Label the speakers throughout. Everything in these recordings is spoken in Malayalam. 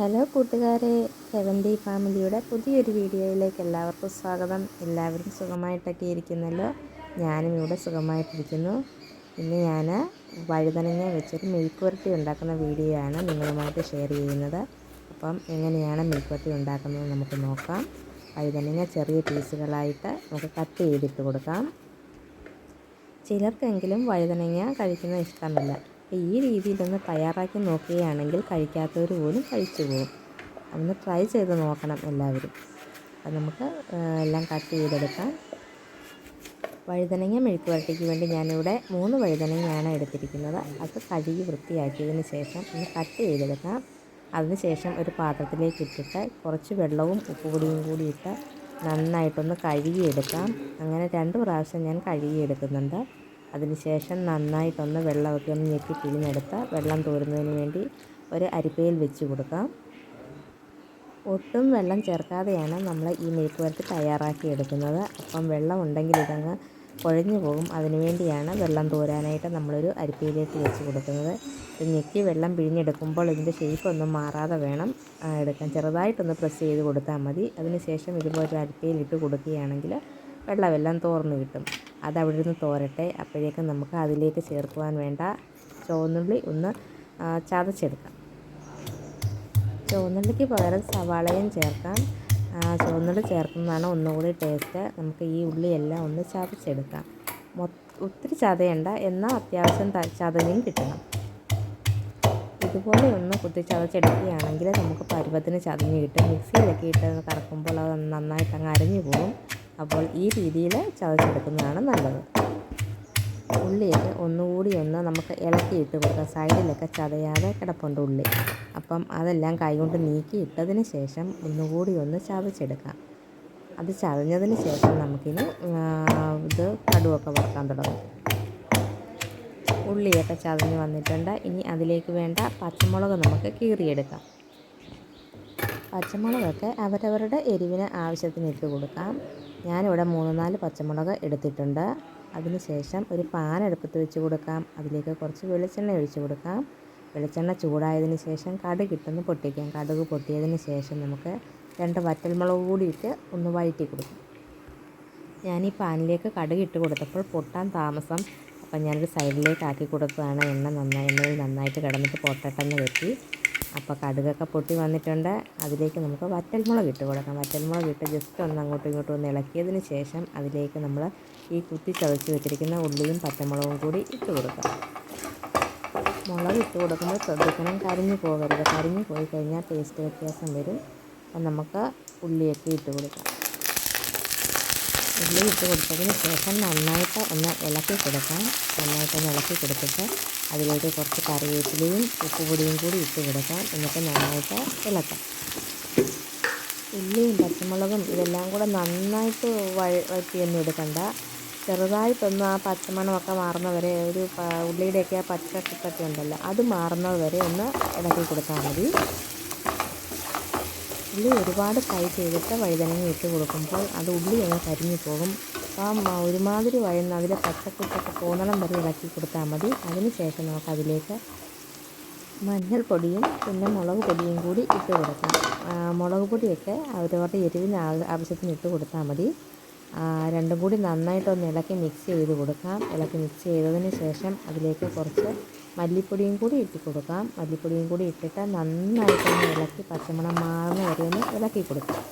Speaker 1: ഹലോ കൂട്ടുകാരെ സെവന്റി ഫാമിലിയുടെ പുതിയൊരു വീഡിയോയിലേക്ക് എല്ലാവർക്കും സ്വാഗതം. എല്ലാവരും സുഖമായിട്ടൊക്കെ ഇരിക്കുന്നല്ലോ? ഞാനും ഇവിടെ സുഖമായിട്ടിരിക്കുന്നു. ഇന്ന് ഞാൻ വഴുതനങ്ങ വെച്ചൊരു മിൽക്ക് പുരട്ടി ഉണ്ടാക്കുന്ന വീഡിയോ ആണ് നിങ്ങളുമായിട്ട് ഷെയർ ചെയ്യുന്നത്. അപ്പം എങ്ങനെയാണ് മിൽക്ക് പുരട്ടി ഉണ്ടാക്കുന്നത് നമുക്ക് നോക്കാം. വഴുതനങ്ങ ചെറിയ പീസുകളായിട്ട് നമുക്ക് കട്ട് ചെയ്തിട്ട് കൊടുക്കാം. ചിലർക്കെങ്കിലും വഴുതനങ്ങ കഴിക്കുന്നത് ഇഷ്ടമല്ല. ഈ രീതിയിലൊന്ന് തയ്യാറാക്കി നോക്കുകയാണെങ്കിൽ കഴിക്കാത്തവർ പോലും കഴിച്ചു പോകും. ഒന്ന് ട്രൈ ചെയ്ത് നോക്കണം എല്ലാവരും. അപ്പം നമുക്ക് എല്ലാം കട്ട് ചെയ്തെടുക്കാം. വഴുതനങ്ങ മെഴുക്ക് വരട്ടിക്ക് വേണ്ടി ഞാനിവിടെ മൂന്ന് വഴുതനങ്ങയാണ് എടുത്തിരിക്കുന്നത്. അത് കഴുകി വൃത്തിയാക്കിയതിന് ശേഷം ഒന്ന് കട്ട് ചെയ്തെടുക്കാം. അതിനുശേഷം ഒരു പാത്രത്തിലേക്ക് ഇട്ടിട്ട് കുറച്ച് വെള്ളവും ഉപ്പുപൊടിയും കൂടി ഇട്ട് നന്നായിട്ടൊന്ന് കഴുകിയെടുക്കാം. അങ്ങനെ രണ്ട് പ്രാവശ്യം ഞാൻ കഴുകിയെടുക്കുന്നുണ്ട്. അതിനുശേഷം നന്നായിട്ടൊന്ന് വെള്ളമൊക്കെ ഒന്ന് ഞെക്കി പിഴിഞ്ഞെടുത്ത് വെള്ളം തോരുന്നതിന് വേണ്ടി ഒരു അരിപ്പയിൽ വെച്ച് കൊടുക്കാം. ഒട്ടും വെള്ളം ചേർക്കാതെയാണ് നമ്മൾ ഈ മെഴുക്ക് വരട്ടി തയ്യാറാക്കി എടുക്കുന്നത്. അപ്പം വെള്ളം ഉണ്ടെങ്കിൽ ഇതങ്ങ് കുഴഞ്ഞു പോകും. അതിനുവേണ്ടിയാണ് വെള്ളം തോരാനായിട്ട് നമ്മളൊരു അരിപ്പയിലേക്ക് വെച്ച് കൊടുക്കുന്നത്. ഞെക്കി വെള്ളം പിഴിഞ്ഞെടുക്കുമ്പോൾ ഇതിന്റെ ഷേപ്പ് ഒന്നും മാറാതെ വേണം. എടുക്കാൻ. ചെറുതായിട്ടൊന്ന് പ്രസ് ചെയ്ത് കൊടുത്താൽ മതി. അതിനുശേഷം ഇതുപോലെ ഇട്ട് കൊടുക്കുകയാണെങ്കിൽ വെള്ളമെല്ലാം തോർന്നു കിട്ടും. അത് അവിടെ നിന്ന് തോരട്ടെ. അപ്പോഴേക്കും നമുക്ക് അതിലേക്ക് ചേർക്കുവാൻ വേണ്ട ചുവന്നുള്ളി ഒന്ന് ചതച്ചെടുക്കാം. ചുവന്നുള്ളിക്ക് പകരം സവാളയും ചേർക്കാം. ചുവന്നുള്ളി ചേർക്കുന്നതാണ് ഒന്നുകൂടി ടേസ്റ്റ്. നമുക്ക് ഈ ഉള്ളിയെല്ലാം ഒന്ന് ചതച്ചെടുക്കാം. ഒത്തിരി ചതയണ്ട. എന്നാൽ അത്യാവശ്യം ചതഞ്ഞും കിട്ടണം. ഇതുപോലെ ഒന്ന് കുത്തി ചതച്ചെടുക്കുകയാണെങ്കിൽ നമുക്ക് പരുവത്തിന് ചതഞ്ഞ് കിട്ടും. മിക്സിയിലൊക്കെ ഇട്ട് കറക്കുമ്പോൾ അത് നന്നായിട്ട് അങ്ങ് അരഞ്ഞു പോകും അപ്പോൾ ഈ രീതിയിൽ ചതച്ചെടുക്കുന്നതാണ് നല്ലത്. ഉള്ളിയൊക്കെ ഒന്നുകൂടി ഒന്ന് നമുക്ക് ഇളക്കിയിട്ട് കൊടുക്കാം. സൈഡിലൊക്കെ ചതയാതെ കിടപ്പുണ്ട് ഉള്ളി. അപ്പം അതെല്ലാം കൈകൊണ്ട് നീക്കി ഇട്ടതിന് ശേഷം ഒന്നുകൂടി ഒന്ന് ചതച്ചെടുക്കാം. അത് ചതഞ്ഞതിന് ശേഷം നമുക്കിനി ഇത് കടുവൊക്കെ വറുക്കാൻ തുടങ്ങും. ഉള്ളിയൊക്കെ ചതഞ്ഞ് വന്നിട്ടുണ്ട്. ഇനി അതിലേക്ക് വേണ്ട പച്ചമുളക് നമുക്ക് കീറിയെടുക്കാം. പച്ചമുളകൊക്കെ അവരവരുടെ എരിവിന് ആവശ്യത്തിന് ഇട്ട് കൊടുക്കാം. ഞാനിവിടെ മൂന്ന് നാല് പച്ചമുളക് എടുത്തിട്ടുണ്ട്. അതിനുശേഷം ഒരു പാൻ അടുപ്പത്ത് വെച്ച് കൊടുക്കാം. അതിലേക്ക് കുറച്ച് വെളിച്ചെണ്ണ ഒഴിച്ച് കൊടുക്കാം. വെളിച്ചെണ്ണ ചൂടായതിന് ശേഷം കടുക് കിട്ടുന്നു പൊട്ടിക്കാം. കടുക് പൊട്ടിയതിന് ശേഷം നമുക്ക് രണ്ട് വറ്റൽമുളക് കൂടിയിട്ട് ഒന്ന് വഴറ്റി കൊടുക്കും. ഞാൻ ഈ പാനിലേക്ക് കടുക് ഇട്ട് കൊടുത്തപ്പോൾ പൊട്ടാൻ താമസം. അപ്പം ഞാനൊരു സൈഡിലേക്ക് ആക്കി കൊടുത്തതാണ്. എണ്ണ നന്നായി എണ്ണയിൽ നന്നായിട്ട് കിടന്നിട്ട് പൊട്ടട്ടെന്ന് വെട്ടി അപ്പോൾ കടുകൊക്കെ പൊട്ടി വന്നിട്ടുണ്ട്. അതിലേക്ക് നമുക്ക് വറ്റൽമുളക് ഇട്ട് കൊടുക്കാം. വറ്റൽമുളക് ഇട്ട് ജസ്റ്റ് ഒന്ന് അങ്ങോട്ടും ഇങ്ങോട്ടും ഒന്ന് ഇളക്കിയതിന് ശേഷം അതിലേക്ക് നമ്മൾ ഈ കുത്തി ചതച്ച് വെച്ചിരിക്കുന്ന ഉള്ളിയും പച്ചമുളകും കൂടി ഇട്ട് കൊടുക്കാം. മുളക് ഇട്ട് കൊടുക്കുമ്പോൾ ശ്രദ്ധിക്കണം കരിഞ്ഞു പോകരുത്. കരിഞ്ഞു പോയി കഴിഞ്ഞാൽ ടേസ്റ്റ് വ്യത്യാസം വരും. അപ്പം നമുക്ക് ഉള്ളിയൊക്കെ ഇട്ട് കൊടുക്കാം. ഉള്ളി ഇട്ട് കൊടുത്തതിന് ശേഷം നന്നായിട്ട് ഒന്ന് ഇളക്കി കൊടുക്കാം. നന്നായിട്ട് ഇളക്കി കൊടുത്തിട്ട് അതിലേക്ക് കുറച്ച് കറിവേപ്പിലയും ഉപ്പുപൊടിയും കൂടി ഇട്ട് കൊടുക്കാം. എന്നിട്ട് നന്നായിട്ട് ഇളക്കാം. ഉള്ളിയും പച്ചമുളകും ഇതെല്ലാം കൂടെ നന്നായിട്ട് വഴ വഴറ്റിയൊന്നും എടുക്കണ്ട. ചെറുതായിട്ടൊന്ന് ആ പച്ചമണമൊക്കെ മാറുന്നവരെ ഒരു ഉള്ളിയുടെയൊക്കെ ആ പച്ച കുത്തൊക്കെ ഉണ്ടല്ലോ അത് മാറുന്നത് വരെ ഒന്ന് ഇളക്കി കൊടുത്താൽ മതി. ഉള്ളി ഒരുപാട് ഫ്രൈ ചെയ്തിട്ട് വഴുതനങ്ങ ഇട്ട് കൊടുക്കുമ്പോൾ അത് ഉള്ളി അങ്ങ് കരിഞ്ഞു പോകും. ആ ഒരുമാതിരി വഴുന്ന അതിലെ പച്ചക്കുത്തൊക്കെ പോന്നളം വരെ ഇളക്കി കൊടുത്താൽ മതി. അതിനുശേഷം നമുക്ക് അതിലേക്ക് മഞ്ഞൾപ്പൊടിയും പിന്നെ മുളക് പൊടിയും കൂടി ഇട്ട് കൊടുക്കാം. മുളക് പൊടിയൊക്കെ അവരവരുടെ എരിവിന് ആവശ്യത്തിന് ഇട്ട് കൊടുത്താൽ മതി. രണ്ടും കൂടി നന്നായിട്ടൊന്ന് ഇളക്കി മിക്സ് ചെയ്ത് കൊടുക്കാം. ഇളക്കി മിക്സ് ചെയ്തതിന് ശേഷം അതിലേക്ക് കുറച്ച് മല്ലിപ്പൊടിയും കൂടി ഇട്ട് കൊടുക്കാം. മല്ലിപ്പൊടിയും കൂടി ഇട്ടിട്ട് നന്നായിട്ടൊന്ന് ഇളക്കി പച്ചമണം മാറുന്ന വരെ ഒന്ന് ഇളക്കി കൊടുക്കാം.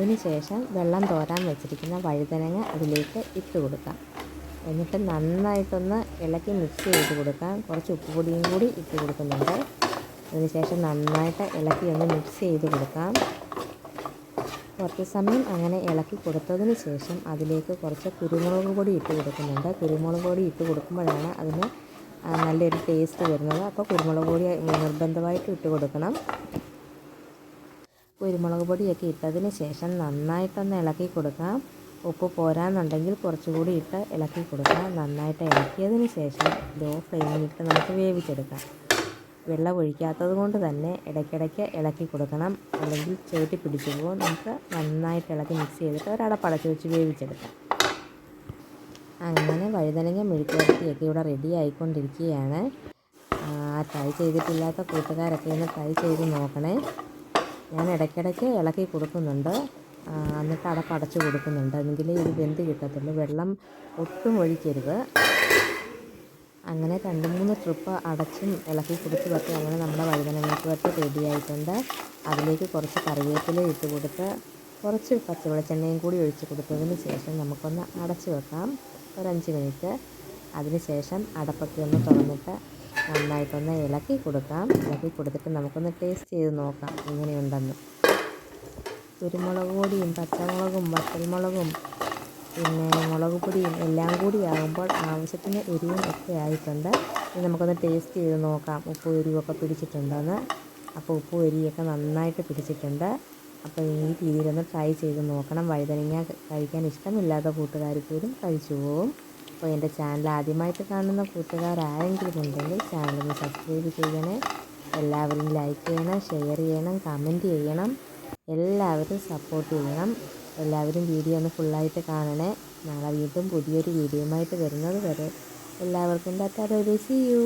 Speaker 1: അതിനുശേഷം വെള്ളം തോരാൻ വെച്ചിരിക്കുന്ന വഴുതനങ്ങ അതിലേക്ക് ഇട്ട് കൊടുക്കാം. എന്നിട്ട് നന്നായിട്ടൊന്ന് ഇളക്കി മിക്സ് ചെയ്ത് കൊടുക്കാം. കുറച്ച് ഉപ്പുപൊടിയും കൂടി ഇട്ട് കൊടുക്കുന്നുണ്ട്. അതിനുശേഷം നന്നായിട്ട് ഇളക്കി ഒന്ന് മിക്സ് ചെയ്ത് കൊടുക്കാം. കുറച്ച് സമയം അങ്ങനെ ഇളക്കി കൊടുത്തതിന് ശേഷം അതിലേക്ക് കുറച്ച് കുരുമുളക് പൊടി ഇട്ട് കൊടുക്കുന്നുണ്ട്. കുരുമുളക് പൊടി ഇട്ട് കൊടുക്കുമ്പോഴാണ് അതിന് നല്ലൊരു ടേസ്റ്റ് വരുന്നത്. അപ്പോൾ കുരുമുളക് പൊടി നിർബന്ധമായിട്ട് ഇട്ട് കൊടുക്കണം. കുരുമുളക് പൊടിയൊക്കെ ഇട്ടതിന് ശേഷം നന്നായിട്ടൊന്ന് ഇളക്കി കൊടുക്കാം. ഉപ്പ് പോരാന്നുണ്ടെങ്കിൽ കുറച്ചുകൂടി ഇട്ട് ഇളക്കി കൊടുക്കാം. നന്നായിട്ട് ഇളക്കിയതിന് ശേഷം ലോ ഫ്ലെയിമിലിട്ട് നമുക്ക് വേവിച്ചെടുക്കാം. വെള്ളം ഒഴിക്കാത്തത് കൊണ്ട് തന്നെ ഇടയ്ക്കിടയ്ക്ക് ഇളക്കി കൊടുക്കണം. അല്ലെങ്കിൽ ചവിട്ടി പിടിച്ചു പോകും. നമുക്ക് നന്നായിട്ട് ഇളക്കി മിക്സ് ചെയ്തിട്ട് ഒരടപ്പടച്ച് വെച്ച് വേവിച്ചെടുക്കാം. അങ്ങനെ വഴുതനങ്ങ മെഴുക്കുവരട്ടിയൊക്കെ ഇവിടെ റെഡി ആയിക്കൊണ്ടിരിക്കുകയാണ്. ട്രൈ ചെയ്തിട്ടില്ലാത്ത കൂട്ടുകാരൊക്കെ ഒന്ന് ട്രൈ ചെയ്ത് നോക്കണേ. ഞാൻ ഇടയ്ക്കിടയ്ക്ക് ഇളക്കി കൊടുക്കുന്നുണ്ട്. എന്നിട്ട് അടപ്പടച്ച് കൊടുക്കുന്നുണ്ട്. എങ്കിലേ ഇത് വെന്ത് കിട്ടത്തുള്ളൂ. വെള്ളം ഒട്ടും ഒഴിക്കരുത്. അങ്ങനെ രണ്ട് മൂന്ന് ട്രിപ്പ് അടച്ചും ഇളക്കി കൊടുത്തുമൊക്കെ അങ്ങനെ നമ്മുടെ വഴുതനങ്ങൾക്ക് വെച്ച് റെഡി ആയിട്ടുണ്ട്. അതിലേക്ക് കുറച്ച് കറിവേപ്പില ഇട്ട് കൊടുത്ത് കുറച്ച് പച്ചവെളിച്ചെണ്ണയും കൂടി ഒഴിച്ച് കൊടുത്തതിന് ശേഷം നമുക്കൊന്ന് അടച്ച് വെക്കാം. ഒരഞ്ച് മിനിറ്റ് അതിന് ശേഷം അടപ്പൊക്കെ ഒന്ന് തുറന്നിട്ട് നന്നായിട്ടൊന്ന് ഇളക്കി കൊടുക്കാം. ഇളക്കി കൊടുത്തിട്ട് നമുക്കൊന്ന് ടേസ്റ്റ് ചെയ്ത് നോക്കാം എങ്ങനെയുണ്ടെന്ന്. കുരുമുളക് പൊടിയും പച്ചമുളകും വറ്റൽമുളകും പിന്നെ മുളക് പൊടിയും എല്ലാം കൂടി ആകുമ്പോൾ ആവശ്യത്തിന് എരിവും ഒക്കെ ആയിട്ടുണ്ട്. ഇനി നമുക്കൊന്ന് ടേസ്റ്റ് ചെയ്ത് നോക്കാം. ഉപ്പ് എരിവൊക്കെ പിടിച്ചിട്ടുണ്ടെന്ന്. അപ്പോൾ ഉപ്പ് എരിയൊക്കെ നന്നായിട്ട് പിടിച്ചിട്ടുണ്ട്. അപ്പോൾ ഈ രീതിയിലൊന്ന് ട്രൈ ചെയ്ത് നോക്കണം. വഴുതനങ്ങ കഴിക്കാൻ ഇഷ്ടമില്ലാത്ത കൂട്ടുകാർ പോലും കഴിച്ചു പോകും. അപ്പോൾ എന്റെ ചാനൽ ആദ്യമായിട്ട് കാണുന്ന കൂട്ടുകാരാരെങ്കിലും ഉണ്ടെങ്കിൽ ചാനലൊന്ന് സബ്സ്ക്രൈബ് ചെയ്യണേ. എല്ലാവരും ലൈക്ക് ചെയ്യണം ഷെയർ ചെയ്യണം കമന്റ് ചെയ്യണം. എല്ലാവരും സപ്പോർട്ട് ചെയ്യണം. എല്ലാവരും വീഡിയോ ഒന്ന് ഫുള്ളായിട്ട് കാണണേ. നാളെ വീണ്ടും പുതിയൊരു വീഡിയോയുമായിട്ട് വരുന്നത് വരെ എല്ലാവർക്കും ടാറ്റാ ബൈ സി യു